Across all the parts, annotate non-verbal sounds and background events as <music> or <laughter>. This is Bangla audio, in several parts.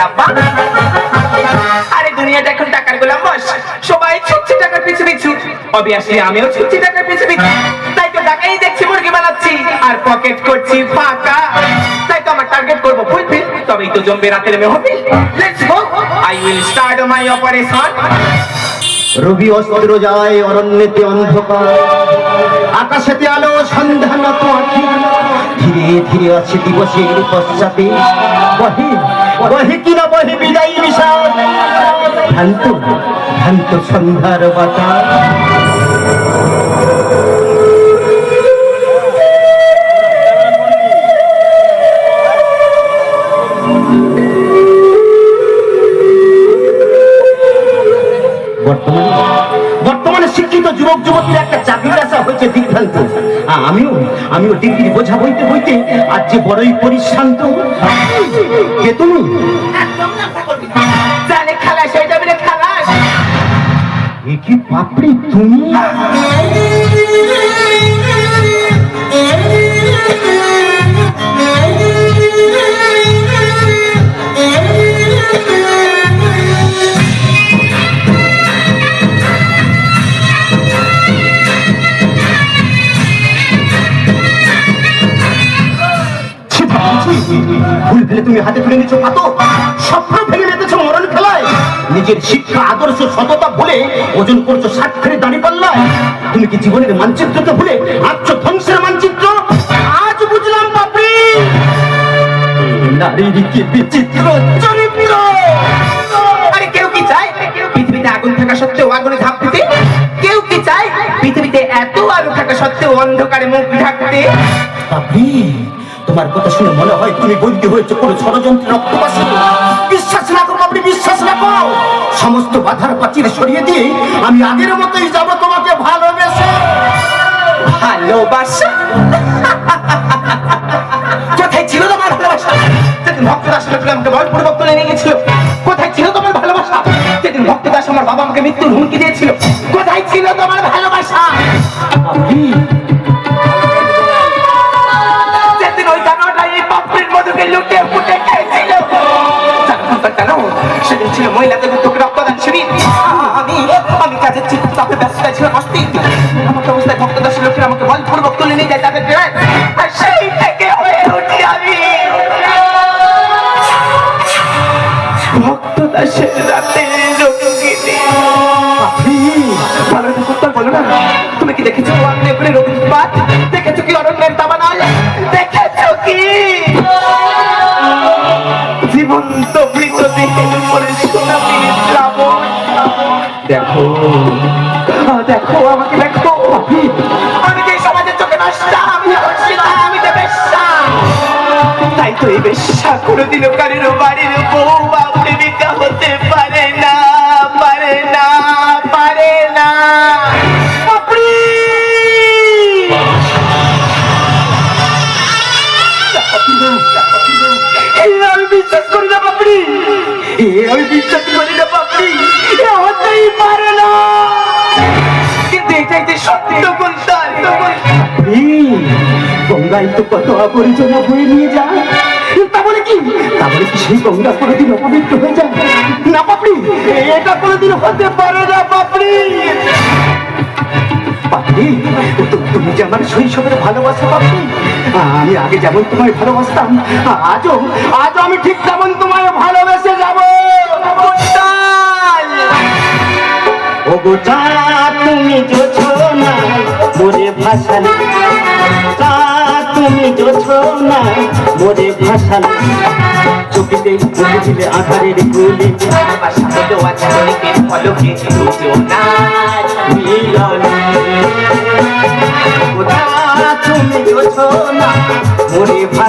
ডাব্বা আরে টাকার গোলাম বস। সবাই ছুটছে টাকার পিছু পিছু। আমিও ছুটছি টাকার পিছু পিছু। তাই তো টাকাই দেখছি, মুরগি বানাচ্ছি। আর পকেট করছি ফাঁকা। তাই তো আমার টার্গেট করব ফুলফিল। তবেই তো রাতের I will start my operation রবি অস্ত্র যায়, অরণ্যেতে অন্ধকার। আকাশেতে আলো আঁখি। ধীরে ধীরে আছে দিবসের পশ্চাতে। বহে বহে কিনা বহে বিদায়ী বিষাদ ভ্রান্ত ভ্রান্ত সন্ধ্যার বাতাস। শিক্ষিত যুবক যুবতীর একটা চাকরির আশা হয়েছে দিগ্ভ্রান্ত আমিও আমিও ডিগ্রি বোঝা বইতে বইতে আজ যে বড়ই পরিশ্রান্ত। কে তুমি? কি পাপড়ি তুমি? ভুল ফেলে তুমি হাতে তুলে নিচ্ছ পাতো। স্বপ্ন ভেঙে মেতেছ মরণ খেলায়। নিজের শিক্ষা, আদর্শ, সততা ভুলে ওজন করছ ফেরে দাঁড়িয়ে পাল্লায়। তুমি কি জীবনের মানচিত্রকে ভুলে আঁকছো ধ্বংসের মানচিত্র? আজ বুঝলাম বাপি নারীর কি বিচিত্র চরিত্র? আরে কেউ কি চায় পৃথিবীতে আগুন থাকা সত্ত্বেও আগুনে ঝাঁপ দিতে? কেউ কি চায় পৃথিবীতে এত আলো থাকা সত্ত্বেও অন্ধকারে মুখ ঢাকতে? বাপি তোমার কথা শুনে মনে হয় তুমি বন্দী হয়েছে কোনো ষড়যন্ত্রের রক্তবাসী বিশ্বাস রাখো আপনি বিশ্বাস রাখো। সমস্ত বাধার প্রাচীর সরিয়ে দিয়ে আমি আগের মতোই যাব তোমাকে ভালোবেসে। ভালোবাসা? কোথায় ছিল তোমার ভালোবাসা? যেদিন ভক্তদাস আমাকে বলপূর্বক তুলে নিয়ে গেছিল কোথায় ছিল তোমার ভালোবাসা? যেদিন ভক্তদাস আমার বাবা আমাকে মৃত্যুর হুমকি দিয়েছিল কোথায় ছিল তোমার ভালোবাসা? তুমি কি দেখেছ অরণ্যে করে রবীন্দ্রনাথ? দেখেছ কি অরণ্যের দাবানল দেখেছ কি? জীবন্ত সোনালি শ্রাবণ দেখো দেখো, আমাকে দেখো। আমি যে সমাজের চোখে নষ্ট আমি আমি যে বেশ্যা। তাই তো এই বেশ্যা কোনোদিনও কারোর বাড়ির বউ বা প্রেমিকা হতে পারে না পারে না পারে না। আমি বিশ্বাস করি না বাপরি আমি বিশ্বাস করি না বাপরি হতেই পারে না। কিন্তু এটাই যে সত্য। গুলতান এই, গঙ্গায় তো কত আবর্জনা বয়ে নিয়ে যায়। তা বলে কি? তা বলে কি সেই গঙ্গা কোনোদিন অপবিত্র হয়ে যায়? না পাপড়ি এটা কোনোদিন হতে পারে না পাপড়ি। তু- তুমি যে আমার শৈশবের ভালোবাসা পাপড়ি আমি আগে যেমন তোমায় ভালোবাসতাম আজও আজও আমি ঠিক তেমন তোমায় ভালোবেসে যাব। ও গো চাঁদ তুমি যোছো না মোরে ভাসালে চাঁদ তুমি যোছো না মোরে ভাসালে চোখেতে চোখে দিলে আধারের গুলি আমার তো আছে অনেকের দুজনার মিলন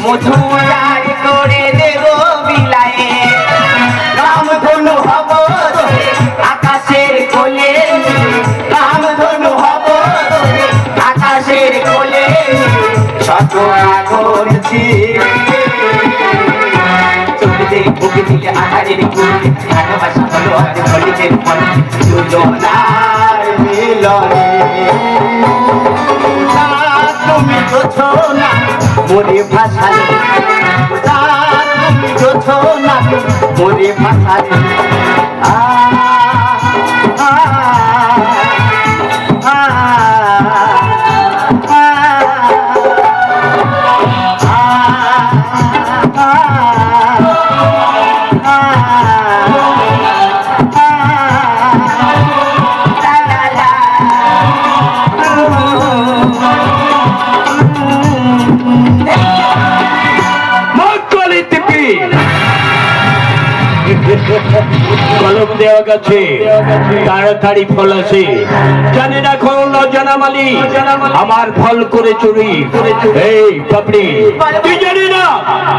সে মধুরার করে দেব বিলায়ে। রাম ধনু হব আকাশের কোলে। রাম ধনু হব আকাশের কোলে। শত করছি চোখে বুকে দিলে আহারের কুল। ভালোবাসা হলো আজ ফলিতের ফল। দুজনার মিলনে। তুমি বোঝো না। মোরে ভাষারে তুমি বোঝো না মোরে ভাষারে আ কলম দেওয়া গেছে। তাড়াতাড়ি ফল আছে জানি না কোন জানামালি আমার ফল করে চুরি। এই পাপড়ি, তুই জানি না?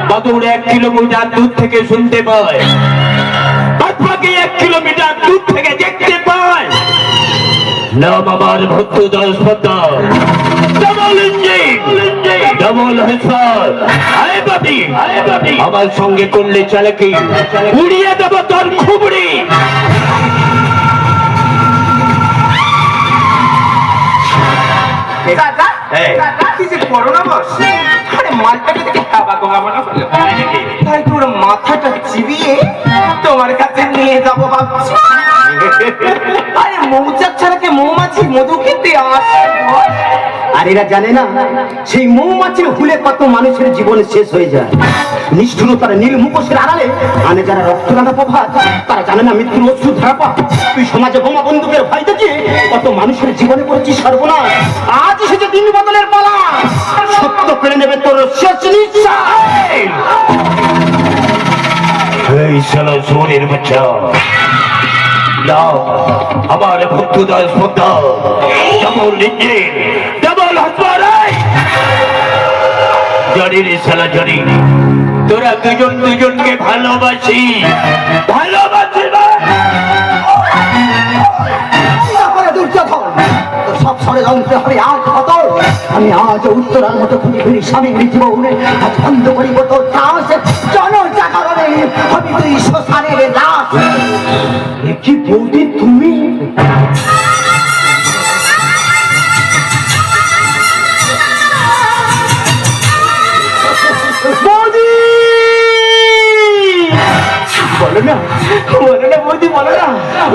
বাদুর এক কিলোমিটার দূর থেকে শুনতে পায়। বাদ বাকি এক কিলোমিটার দূর থেকে দেখতে পায়। নাম আমার ভক্ত দাস পদ্মা ডবল হেসার আয় বাবি আয় বাবি আমার সঙ্গে করলে চালাকি উড়িয়ে দেবো তোর খুবড়ি। দাদা এই। দাদা কি যে করো না বস? আরে মালটাকে দেখে হাবা গোঙা মনে হলো। তাই পুরো মাথাটা চিবিয়ে তোমার কাছে নিয়ে যাব ভাবছি। <laughs> আরে মৌচাক ছাড়াকে মৌমাছি মধু খেতে আসে। আর এরা জানে না, সেই মৌমাছির হুলে কত মানুষের জীবন শেষ হয়ে যায়। নিষ্ঠুরতার নীল মুখোশের আড়ালে আনে যারা রক্তদাতা প্রভাত, তারা জানে না মৃত্যুর অশ্রু ধারাপা তুই সমাজে বোমা বন্দুকের ভয় দেখিয়ে কত মানুষের জীবনে করেছিস সর্বনাশ। আজ এসেছে দিন বদলের পালা। সত্য করে নেবে তোর শেষ এই সোনের বাচ্চা। আমার ভক্ত দাস পদ্মা রে তোরা দুজন দুজনকে ভালোবাসি। সব ষড়যন্ত্র হবে আজ আমি আজ উত্তরার মতো খুঁজে ফিরি স্বামী জীবনে আজ বন্ধ করিব তোর চাষ। জনজাগরণে আমি তুই শ্মশানের এ কি বৌদি তুমি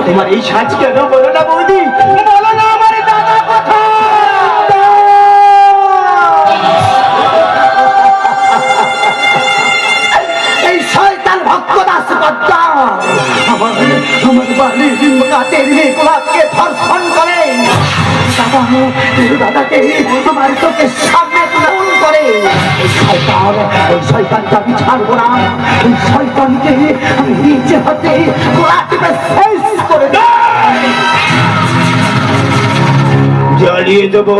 তোমার এই সাজ কেন বলো না বৌদি? বলো না আমার দাদা কথা এই শয়তান ভক্ত দাস আমার আমার বাড়ির কাতের গোলাপকে ধর্ষণ করে। দাদাকে আমার চোখের সামনে তুলে করে। শয়তান আমি ছাড়বো না। ওই শয়তানকে আমি নিচে হাতে শেষ করে জ্বালিয়ে দেবো।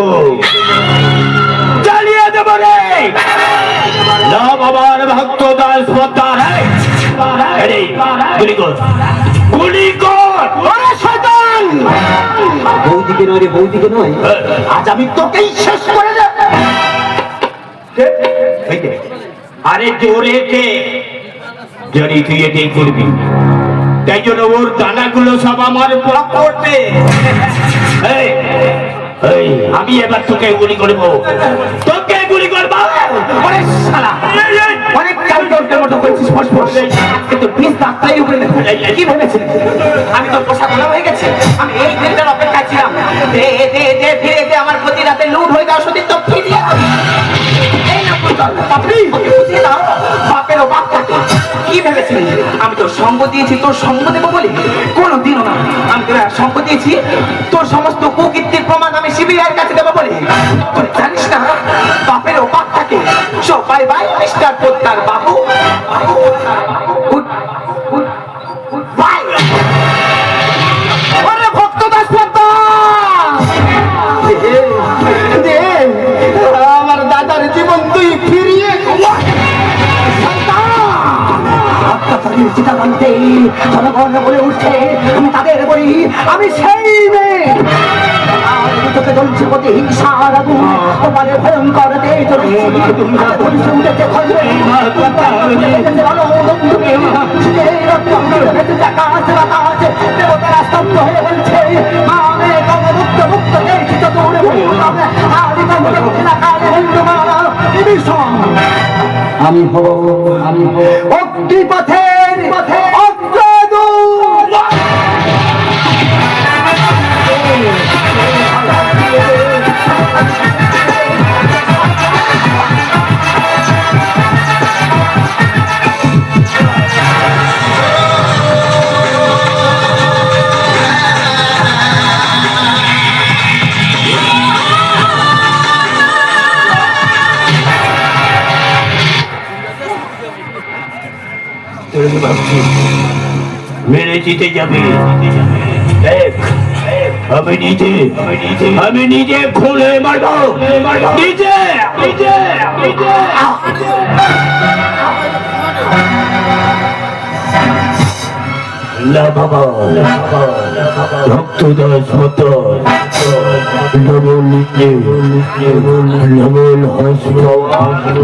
জ্বালিয়ে দেবো রে! নাম আমার ভক্ত দাস পদ্মা রে আরে, গুলি কর। গুলি কর! শয়তান! বৌদিকে নয় রে বৌদিকে নয়। আজ আমি তোকেই শেষ করে দেব। আরে জোরে কে? জানি তুই এটাই করবি। তাই জন্য ওর দানাগুলো সব আমার পড়বে। আমি এবার তোকে গুলি করব। তোকে গুলি করব? অনেক মতো করেছিস ফস ফস আজকে তো বিষ ডাক্তারের উপরে কি ভেবেছিলি? আমি তো পোশাক গোলাম হয়ে গেছি? আমি এই দিনটার অপেক্ষা ছিলাম। দে দে দে ফিরে দে আমার প্রতি রাতে লুট হয়ে যাওয়া সত্যি তো ফিরিয়ে এই না কুন্তল আপনি বুঝিয়ে দাও। ভেবেছিলি আমি তোর সঙ্গ দিয়েছি, তোর সঙ্গ দেবো বলি কোনো দিনও না। আমি তোর সঙ্গ দিয়েছি, তোর সমস্ত কুকীর্তির প্রমাণ আমি শিবিরের কাছে দেবো বলি। তুই জানিস না, বাপেরও বাপ থাকে। সব বাই মিস্টার পোত্তার বাবু গুড আমি সেই মেয়ে। আর তোকে জ্বলছে পথে হিংসার আগুন তোমার ভয়ঙ্কর উঠেছে দেবতারা স্তব্ধ হয়ে বলছে মুক্ত দেখছি তো দূরে আদি কমলে না কালে হিন্দু মারা আমি হব আমি হব। অগ্নিপথের অগ্রদূত মেরে জিতে যাবে দেখ আমি নিজে আমি নিজে খুলে মারবো নিজে নিজে নিজে না বাবা রক্ত দাস মতো লবণ নিজে লবণ হাসপাতাল